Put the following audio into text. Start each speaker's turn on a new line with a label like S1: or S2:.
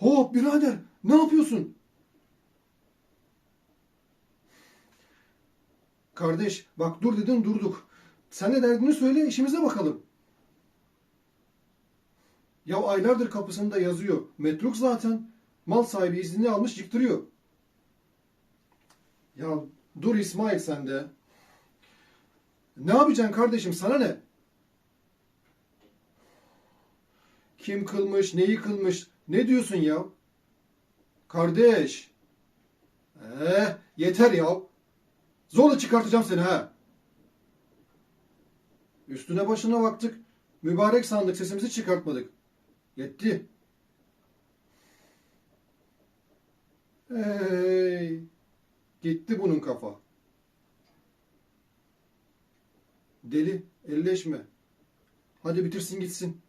S1: Hop birader ne yapıyorsun? Kardeş bak dur dedin durduk. Sen de derdini söyle işimize bakalım. Ya aylardır kapısında yazıyor. Metruk zaten. Mal sahibi iznini almış yıktırıyor. Ya dur İsmail sen de. Ne yapacaksın kardeşim sana ne? Kim kılmış, neyi kılmış? Ne diyorsun ya? Kardeş. Eh, yeter ya. Zorla çıkartacağım seni ha. Üstüne başına baktık. Mübarek sandık sesimizi çıkartmadık. Yetti. Hey. Gitti bunun kafa. Deli, elleşme. Hadi bitirsin gitsin.